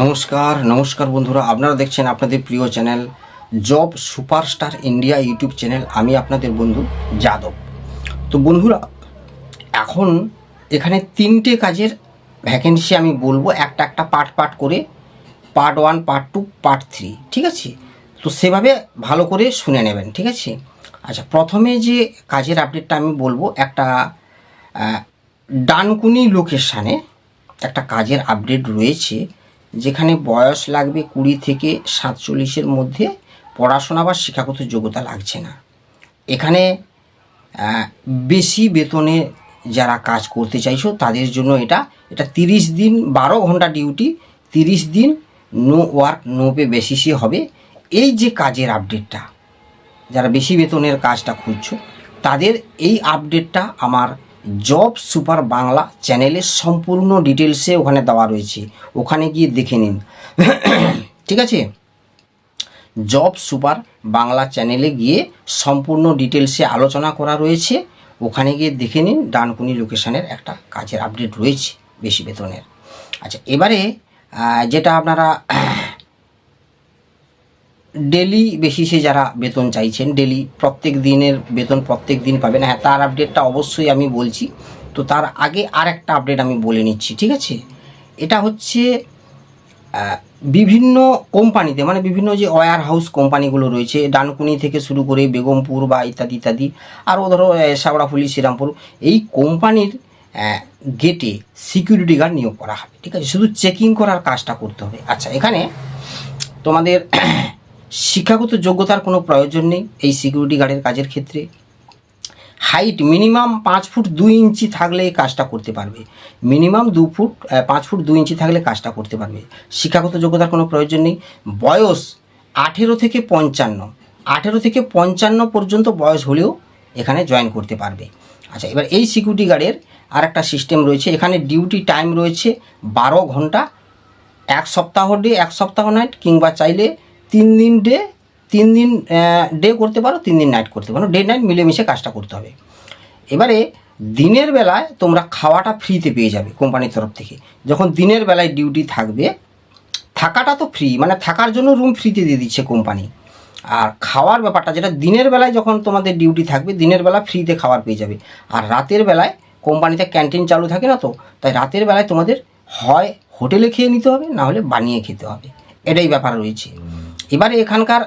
নমস্কার নমস্কার বন্ধুরা। আপনারা দেখছেন আপনাদের প্রিয় channel job superstar India YouTube channel. আমি আপনাদের বন্ধু যাদব। তো বন্ধুরা, এখন এখানে তিনটে কাজের ভ্যাকেন্সি আমি বলব। একটা একটা পার্ট পার্ট করে part one part two part three ঠিক আছে? তো সেভাবে ভালো করে শুনে নেবেন, ঠিক আছে? আচ্ছা প্রথমে যে কাজের আপডেটটা আমি বলব, একটা ডানকুনি লোকেশানে একটা কাজের আপডেট রয়েছে। যেখানে বয়স লাগবে কুড়ি থেকে সাতচল্লিশের মধ্যে পড়াশোনা বা শিক্ষাগত যোগ্যতা লাগছে না। এখানে বেশি বেতনে যারা কাজ করতে চাইছো, তাদের জন্য এটা এটা তিরিশ দিন বারো ঘণ্টা ডিউটি, তিরিশ দিন নো ওয়ার্ক, নো পে বেসিসে হবে। এই যে কাজের আপডেটটা, যারা বেশি বেতনের কাজটা খুঁজছো, তাদের এই আপডেটটা আমার জব সুপার বাংলা চ্যানেলের সম্পূর্ণ ডিটেলসে ওখানে দেওয়া রয়েছে। ওখানে গিয়ে দেখে নিন। ঠিক আছে? জব সুপার বাংলা চ্যানেলে গিয়ে সম্পূর্ণ ডিটেলসে আলোচনা করা রয়েছে। ওখানে গিয়ে দেখে নিন ডানকুনি লোকেশানের একটা কাজের আপডেট রয়েছে বেশি বেতনের। আচ্ছা এবারে যেটা আপনারা ডেলি বেসিসে যারা বেতন চাইছেন, ডেলি প্রত্যেক দিনের বেতন প্রত্যেক দিন পাবেন। হ্যাঁ তার আপডেটটা অবশ্যই আমি বলছি। তো তার আগে আর একটা আপডেট আমি বলে নিচ্ছি, ঠিক আছে? এটা হচ্ছে বিভিন্ন কোম্পানিতে মানে বিভিন্ন যে ওয়্যার হাউস কোম্পানিগুলো রয়েছে, ডানকুনি থেকে শুরু করে বেগমপুর বা ইত্যাদি ইত্যাদি, আরও ধরো সাগড়াফুলি শ্রীরামপুর, এই কোম্পানির গেটে সিকিউরিটি গার্ড নিয়োগ করা হবে, ঠিক আছে? শুধু চেকিং করার কাজটা করতে হবে। আচ্ছা এখানে তোমাদের শিক্ষাগত যোগ্যতার কোনো প্রয়োজন নেই এই সিকিউরিটি গার্ডের কাজের ক্ষেত্রে। হাইট মিনিমাম পাঁচ ফুট দুই ইঞ্চি থাকলে এই কাজটা করতে পারবে। মিনিমাম দু ফুট পাঁচ ফুট দুই ইঞ্চি থাকলে কাজটা করতে পারবে। শিক্ষাগত যোগ্যতার কোনো প্রয়োজন নেই। বয়স আঠেরো থেকে পঞ্চান্ন। আঠেরো থেকে পঞ্চান্ন পর্যন্ত বয়স হলেও এখানে জয়েন করতে পারবে। আচ্ছা এবার এই সিকিউরিটি গার্ডের আর একটা সিস্টেম রয়েছে। এখানে ডিউটি টাইম রয়েছে বারো ঘণ্টা। এক সপ্তাহ ডে এক সপ্তাহ নাইট কিংবা চাইলে তিন দিন ডে তিন দিন ডে করতে পারো, তিন দিন নাইট করতে পারো। ডে নাইট মিলেমিশে কাজটা করতে হবে। এবারে দিনের বেলায় তোমরা খাওয়াটা ফ্রিতে পেয়ে যাবে কোম্পানির তরফ থেকে। যখন দিনের বেলায় ডিউটি থাকবে, থাকাটা তো ফ্রি মানে থাকার জন্য রুম ফ্রিতে দিয়ে দিচ্ছে কোম্পানি আর খাওয়ার ব্যাপারটা যেটা, দিনের বেলায় যখন তোমাদের ডিউটি থাকবে, দিনের বেলা ফ্রিতে খাবার পেয়ে যাবে। আর রাতের বেলায় কোম্পানিতে ক্যান্টিন চালু থাকে না তো, তাই রাতের বেলায় তোমাদের হয় হোটেলে খেয়ে নিতে হবে, না হলে বানিয়ে খেতে হবে। এটাই ব্যাপার রয়েছে। এবারে এখানকার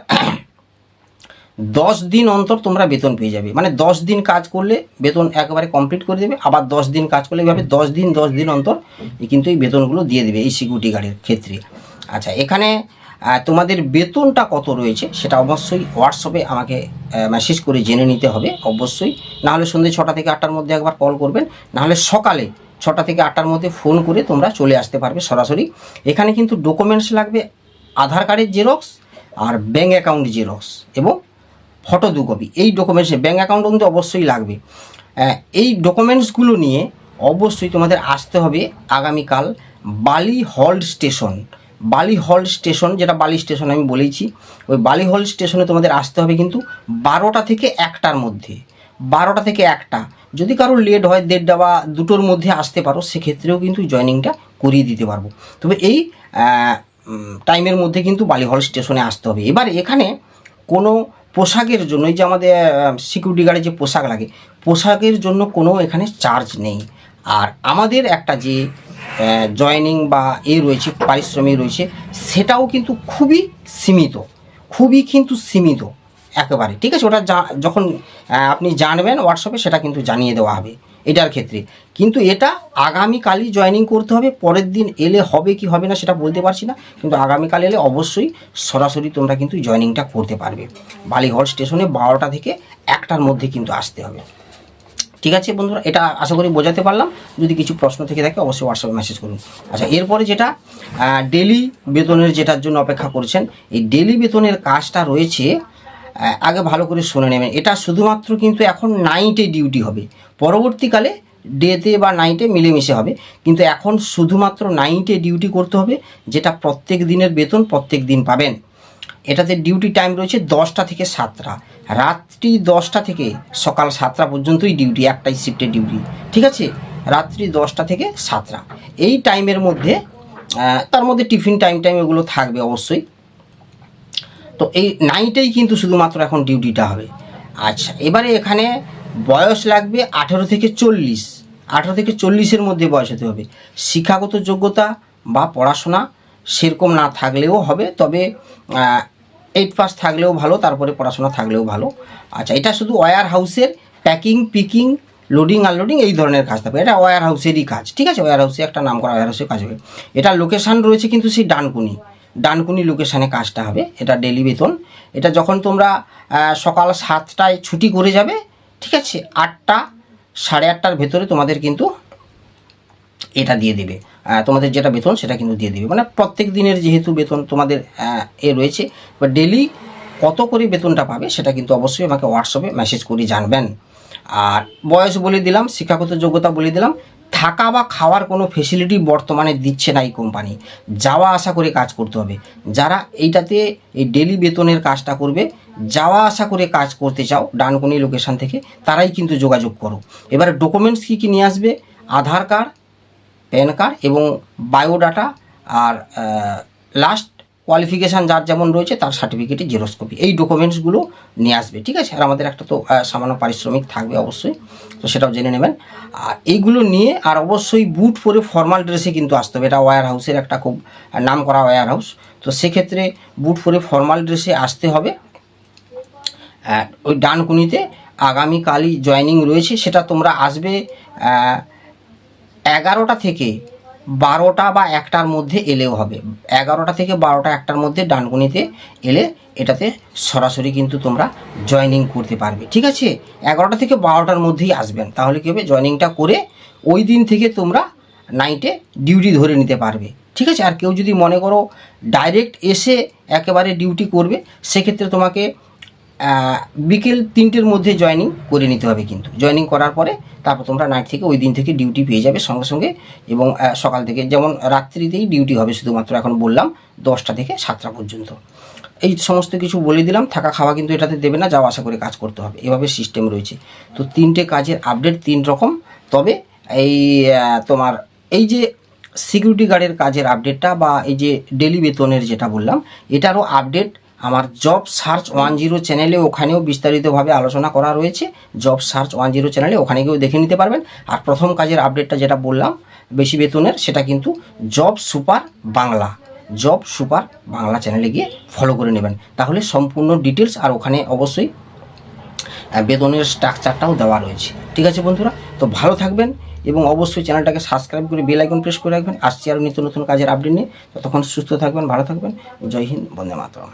দশ দিন অন্তর তোমরা বেতন পেয়ে যাবে। মানে দশ দিন কাজ করলে বেতন একবারে কমপ্লিট করে দেবে, আবার দশ দিন কাজ করলে এইভাবে দশ দিন দশ দিন অন্তর কিন্তু এই বেতনগুলো দিয়ে দেবে এই সিকিউরিটি গার্ডের ক্ষেত্রে। আচ্ছা এখানে তোমাদের বেতনটা কত রয়েছে সেটা অবশ্যই হোয়াটসঅ্যাপে আমাকে মেসেজ করে জেনে নিতে হবে, অবশ্যই। নাহলে সন্ধ্যে ছটা থেকে আটটার মধ্যে একবার কল করবেন, নাহলে সকালে ছটা থেকে আটটার মধ্যে ফোন করে তোমরা চলে আসতে পারবে সরাসরি। এখানে কিন্তু ডকুমেন্টস লাগবে, আধার কার্ডের জেরক্স আর ব্যাঙ্ক অ্যাকাউন্ট জেরক্স এবং ফটো দু কপি এই ডকুমেন্টসে ব্যাঙ্ক অ্যাকাউন্ট কিন্তু অবশ্যই লাগবে। এই ডকুমেন্টসগুলো নিয়ে অবশ্যই তোমাদের আসতে হবে আগামীকাল Bally halt station. Bally halt station, যেটা বালি স্টেশন আমি বলেছি ওই বালি হল্ড স্টেশনে তোমাদের আসতে হবে কিন্তু বারোটা থেকে একটার মধ্যে। বারোটা থেকে একটা। যদি কারও লেট হয়, দেড়টা বা দুটোর মধ্যে আসতে পারো, সেক্ষেত্রেও কিন্তু জয়নিংটা করিয়ে দিতে পারব। তবে এই টাইমের মধ্যে কিন্তু বালি হল স্টেশনে আসতে হবে। এবার এখানে কোনো পোশাকের জন্য যে আমাদের সিকিউরিটি গার্ডে যে পোশাক লাগে, পোশাকের জন্য কোনো এখানে চার্জ নেই। আর আমাদের একটা যে জয়নিং বা এ রয়েছে পারিশ্রমিক রয়েছে, সেটাও কিন্তু খুবই সীমিত। খুবই কিন্তু সীমিত, একেবারে। ঠিক আছে? ওটা যখন আপনি জানবেন হোয়াটসঅ্যাপে সেটা কিন্তু জানিয়ে দেওয়া হবে। এটার ক্ষেত্রে। কিন্তু এটা আগামীকালই জয়েনিং করতে হবে, পরের দিন এলে হবে কি হবে না সেটা বলতে পারছি না, কিন্তু আগামীকাল এলে অবশ্যই সরাসরি তোমরা কিন্তু জয়েনিংটা করতে পারবে। বালিহল স্টেশনে বারোটা থেকে একটার মধ্যে কিন্তু আসতে হবে। ঠিক আছে বন্ধুরা, এটা আশা করি বোঝাতে পারলাম। যদি কিছু প্রশ্ন থেকে থাকে অবশ্যই হোয়াটসঅ্যাপে মেসেজ করুন। আচ্ছা এরপরে যেটা ডেলি বেতনের যেটার জন্য অপেক্ষা করছেন, এই ডেলি বেতনের কাজটা রয়েছে আগে ভালো করে শুনে নেবেন। এটা শুধুমাত্র কিন্তু এখন নাইটে ডিউটি হবে। পরবর্তীকালে ডেতে বা নাইটে মিলেমিশে হবে। কিন্তু এখন শুধুমাত্র নাইটে ডিউটি করতে হবে, যেটা প্রত্যেক দিনের বেতন প্রত্যেক দিন পাবেন। এটাতে ডিউটি টাইম রয়েছে দশটা থেকে সাতটা। রাত্রি দশটা থেকে সকাল সাতটা পর্যন্তই ডিউটি একটাই শিফটের ডিউটি ঠিক আছে? রাত্রি দশটা থেকে সাতটা। এই টাইমের মধ্যে তার মধ্যে টিফিন টাইম টাইম এগুলো থাকবে অবশ্যই। তো এই নাইটেই কিন্তু শুধুমাত্র এখন ডিউটিটা হবে। আচ্ছা এবারে এখানে বয়স লাগবে আঠেরো থেকে চল্লিশ। আঠেরো থেকে চল্লিশের মধ্যে বয়স হতে হবে। শিক্ষাগত যোগ্যতা বা পড়াশোনা সেরকম না থাকলেও হবে, তবে এইট পাস থাকলেও ভালো, তারপরে পড়াশোনা থাকলেও ভালো। আচ্ছা এটা শুধু ওয়্যার হাউসের প্যাকিং পিকিং লোডিং আনলোডিং এই ধরনের কাজ থাকবে। এটা ওয়ার হাউসেরই কাজ, ঠিক আছে? ওয়ার হাউসে একটা নাম করা ওয়ার হাউসের কাজ হবে। এটা লোকেশান রয়েছে কিন্তু সেই ডানকুনি। ডানকুনি লোকেশানে কাজটা হবে। এটা ডেলি বেতন। এটা যখন তোমরা সকাল সাতটায় ছুটি করে যাবে ঠিক আছে, আটটা, সাড়ে আটটার ভেতরে তোমাদের কিন্তু এটা দিয়ে দেবে। তোমাদের যেটা বেতন সেটা কিন্তু দিয়ে দেবে। মানে প্রত্যেক দিনের যেহেতু বেতন তোমাদের এ রয়েছে বা ডেলি কত করে বেতনটা পাবে সেটা কিন্তু অবশ্যই আমাকে হোয়াটসঅ্যাপে মেসেজ করে জানবেন। আর বয়স বলে দিলাম, শিক্ষাগত যোগ্যতা বলে দিলাম, থাকা বা খাওয়ার কোনো ফেসিলিটি বর্তমানে দিচ্ছে না এই কোম্পানি যাওয়া, আসা করে কাজ করতে হবে। যারা এইটাতে এই ডেলি বেতনের কাজটা করবে যাওয়া আসা করে কাজ করতে চাও ডানকুনি লোকেশন থেকে, তারাই কিন্তু যোগাযোগ করো। এবারে ডকুমেন্টস কী কী নিয়ে আসবে? আধার কার্ড প্যান কার্ড এবং বায়োডাটা আর লাস্ট কোয়ালিফিকেশান যার যেমন রয়েছে তার সার্টিফিকেটের জেরক্স কপি এই ডকুমেন্টসগুলো নিয়ে আসবে, ঠিক আছে? আর আমাদের একটা তো সামান্য পারিশ্রমিক থাকবে অবশ্যই, তো সেটাও জেনে নেবেন। আর এইগুলো নিয়ে আর অবশ্যই বুট পরে ফর্মাল ড্রেসে কিন্তু আসতে হবে। এটা ওয়্যার হাউসের একটা খুব, নাম করা ওয়্যার হাউস তো সেক্ষেত্রে বুট পরে ফর্মাল ড্রেসে আসতে হবে। ওই ডানকুনিতে আগামীকালই জয়েনিং রয়েছে। সেটা তোমরা আসবে এগারোটা থেকে বারোটা বা একটার মধ্যে এলেও হবে। এগারোটা থেকে বারোটা একটার মধ্যে ডানকুনিতে এলে এটাতে সরাসরি কিন্তু তোমরা জয়েনিং করতে পারবে। ঠিক আছে? এগারোটা থেকে বারোটার মধ্যেই আসবেন। তাহলে কী হবে? জয়েনিংটা করে ওই দিন থেকে তোমরা নাইটে ডিউটি ধরে নিতে পারবে। ঠিক আছে? আর কেউ যদি মনে করো ডাইরেক্ট এসে একেবারে ডিউটি করবে, সেক্ষেত্রে তোমাকে বিকেল তিনটের মধ্যে জয়েনিং করে নিতে হবে কিন্তু। জয়েনিং করার পরে তারপর তোমরা নাইট থেকে ওই দিন থেকে ডিউটি পেয়ে যাবে সঙ্গে সঙ্গে এবং সকাল থেকে যেমন রাত্রিতেই ডিউটি হবে শুধুমাত্র এখন বললাম দশটা থেকে সাতটা পর্যন্ত। এই সমস্ত কিছু বলে দিলাম, থাকা খাওয়া কিন্তু এটাতে দেবে না, যাওয়া আসা করে কাজ করতে হবে। এভাবে সিস্টেম রয়েছে। তো তিনটে কাজের আপডেট তিন রকম। তবে এই তোমার এই যে সিকিউরিটি গার্ডের কাজের আপডেটটা বা এই যে ডেলি বেতনের যেটা বললাম, এটারও আপডেট আমার জব সার্চ ওয়ান জিরো চ্যানেলে ওখানেও বিস্তারিতভাবে আলোচনা করা রয়েছে। জব সার্চ ওয়ান জিরো চ্যানেলে ওখানে গিয়েও দেখে নিতে পারবেন। আর প্রথম কাজের আপডেটটা যেটা বললাম, বেশি বেতনের, সেটা কিন্তু job super Bangla job super Bangla চ্যানেলে গিয়ে ফলো করে নেবেন। তাহলে সম্পূর্ণ ডিটেলস আর ওখানে অবশ্যই বেতনের স্ট্রাকচারটাও দেওয়া রয়েছে। ঠিক আছে বন্ধুরা? তো ভালো থাকবেন এবং অবশ্যই চ্যানেলটাকে সাবস্ক্রাইব করে বেল আইকন প্রেস করে রাখবেন। আসছি আরও নিত্য নতুন কাজের আপডেট নিয়ে। ততক্ষণ সুস্থ থাকবেন, ভালো থাকবেন। জয় হিন্দ, বন্দে মাতরম।